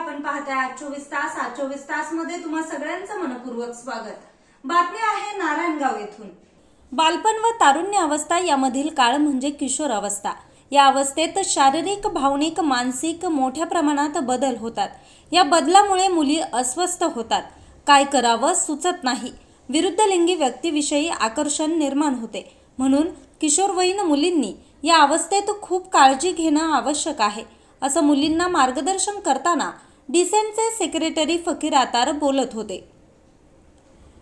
चोवीस तास आज चोवीस तासमध्ये तुम्हा सगळ्यांचं मनपूर्वक स्वागत. बातमी आहे नारायणगाव येथून. बालपण व तारुण्य अवस्था यामधील काळ म्हणजे किशोर अवस्था. या अवस्थेत शारीरिक भावनिक मानसिक मोठ्या प्रमाणात बदल होतात. या बदलामुळे मुली अस्वस्थ होतात. काय करावं सुचत नाही. विरुद्ध लिंगी व्यक्तीविषयी आकर्षण निर्माण होते. म्हणून किशोरवयीन मुलींनी या अवस्थेत खूप काळजी घेणं आवश्यक आहे. असं मुलींना मार्गदर्शन करताना डिसेंटचे सेक्रेटरी फकीर आतार बोलत होते.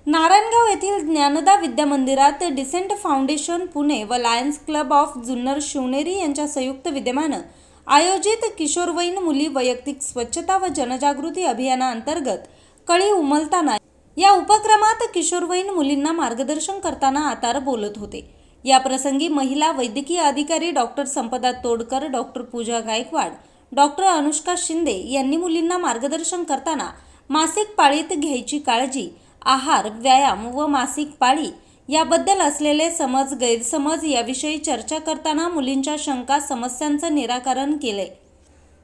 नारायणगाव येथील ज्ञानदा विद्या मंदिरात डिसेंट फाउंडेशन पुणे व lions club of Junnar Shivneri यांच्या संयुक्त विद्यमानं आयोजित किशोरवयीन मुली वैयक्तिक स्वच्छता व जनजागृती अभियानाअंतर्गत कळी उमलताना या उपक्रमात किशोरवयीन मुलींना मार्गदर्शन करताना आतार बोलत होते. या प्रसंगी महिला वैद्यकीय अधिकारी doctor Sampada Todkar doctor Pooja Gaikwad doctor Anushka Shinde यांनी मुलींना मार्गदर्शन करताना मासिक पाळीत घ्यायची काळजी आहार व्यायाम व मासिक पाळी याबद्दल असलेले समज गैरसमज याविषयी चर्चा करताना मुलींच्या शंका समस्यांचं निराकरण केले.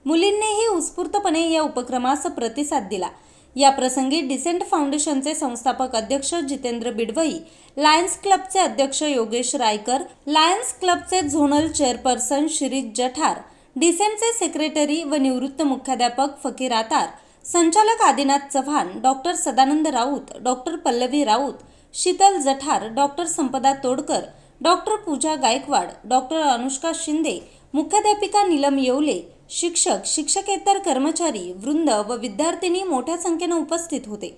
मुलींनीही उत्स्फूर्तपणे या उपक्रमास प्रतिसाद दिला. या प्रसंगी डिसेंट फाउंडेशनचे संस्थापक अध्यक्ष जितेंद्र बिडवई लायन्स क्लबचे अध्यक्ष योगेश रायकर लायन्स क्लबचे झोनल चेअरपर्सन शिरीष जठार डिसेंटचे सेक्रेटरी व निवृत्त मुख्याध्यापक फकीर आतार संचालक Adinath Chavan doctor Sadanand Raut doctor Pallavi Raut Sheetal Jathar doctor Sampada Todkar doctor Pooja Gaikwad doctor Anushka Shinde मुख्याध्यापिका नीलम येवले शिक्षक शिक्षकेतर कर्मचारी वृंद व विद्यार्थिनी मोठ्या संख्येनं उपस्थित होते.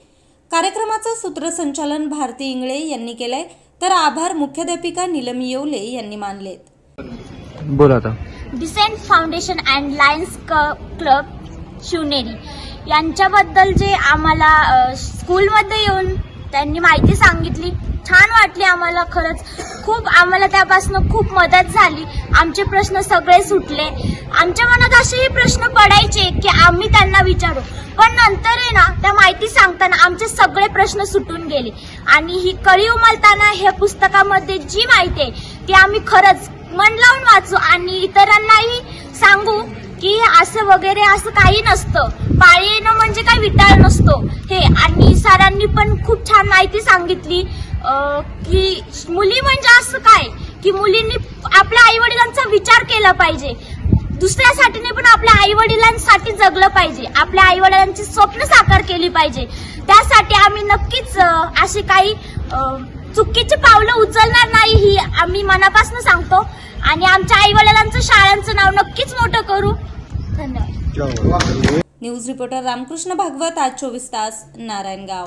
कार्यक्रमाचं सूत्रसंचालन भारती इंगळे यांनी केलंय तर आभार मुख्याध्यापिका नीलम येवले यांनी मानलेत. बोला आता. Decent foundation and lions club Shivneri. यांच्याबद्दल जे आम्हाला स्कूलमध्ये येऊन त्यांनी माहिती सांगितली छान वाटली आम्हाला खरंच. खूप आम्हाला त्यापासून खूप मदत झाली. आमचे प्रश्न सगळे सुटले. आमच्या मनात असेही प्रश्न पडायचे की आम्ही त्यांना विचारू. पण नंतर आहे ना त्या माहिती सांगताना आमचे सगळे प्रश्न सुटून गेले. आणि ही कळी उमलताना ह्या पुस्तकामध्ये जी माहिती आहे ती आम्ही खरंच मन लावून वाचू आणि इतरांनाही सांगू की असं वगैरे असं काही नसतं. पाळी येणं म्हणजे काही विटाळ नसतो. हे आणि सरांनी पण खूप छान माहिती सांगितली की मुली म्हणजे असं काय? की मुलींनी आपल्या आई वडिलांचा विचार केला पाहिजे. दुसऱ्यासाठीने पण आपल्या आई वडिलांसाठी जगलं पाहिजे. आपल्या आई वडिलांची स्वप्न साकार केली पाहिजे. त्यासाठी आम्ही नक्कीच असे काही चुकीची पावलं उचलणार नाही ही आम्ही मनापासून सांगतो. आणि आमच्या आई वडिलांचं शाळांचं नाव नक्कीच मोठं करू. धन्यवाद. न्यूज रिपोर्टर रामकृष्ण भागवत आज चोवीस तास नारायणगाव.